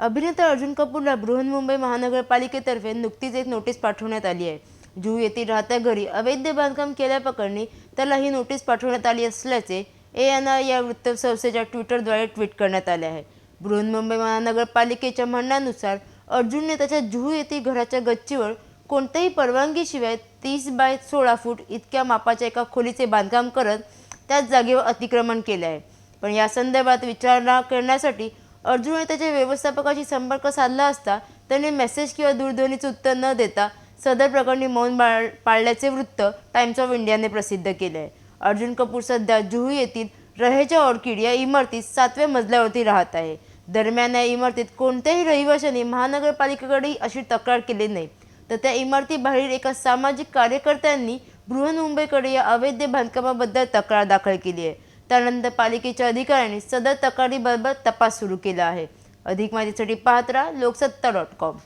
अभिनेता अर्जुन कपूरला बृहन्मुंबई महानगरपालिकेतर्फे नुकतीच एक नोटीस पाठवण्यात आली आहे. जुहू येथील राहत्या घरी अवैध बांधकाम केल्याप्रकरणी त्याला ही नोटीस पाठवण्यात आली असल्याचे ए एन आय या वृत्तसंस्थेच्या ट्विटरद्वारे ट्विट करण्यात आले आहे. बृहन्मुंबई महानगरपालिकेच्या म्हणण्यानुसार अर्जुनने त्याच्या जुहू येथील घराच्या गच्चीवर कोणत्याही परवानगीशिवाय तीस बाय सोळा फूट इतक्या मापाच्या एका खोलीचे बांधकाम करत त्याच जागेवर अतिक्रमण केले आहे. पण या संदर्भात विचारणा करण्यासाठी अर्जुनने त्याच्या व्यवस्थापकाशी संपर्क साधला असता त्याने मेसेज किंवा दूरध्वनीचं उत्तर न देता सदर प्रकरणी मौन बाळ पाळल्याचे वृत्त टाइम्स ऑफ इंडियाने प्रसिद्ध केले आहे अर्जुन कपूर सध्या जुहू येथील रहेच्या ऑर्किड या इमारतीत सातव्या मजल्यावरती राहत आहे. दरम्यान या इमारतीत कोणत्याही रहिवाशांनी महानगरपालिकेकडे अशी तक्रार केली नाही. तर त्या इमारतीबाहेर एका सामाजिक कार्यकर्त्यांनी बृहन्मुंबईकडे या अवैध बांधकामाबद्दल तक्रार दाखल केली आहे. त्यानंतर पालिकेच्या अधिकाऱ्यांनी सदर तक्रारीबाबत तपास सुरू केला आहे. अधिक माहितीसाठी पाहत राहा लोकसत्ता डॉट कॉम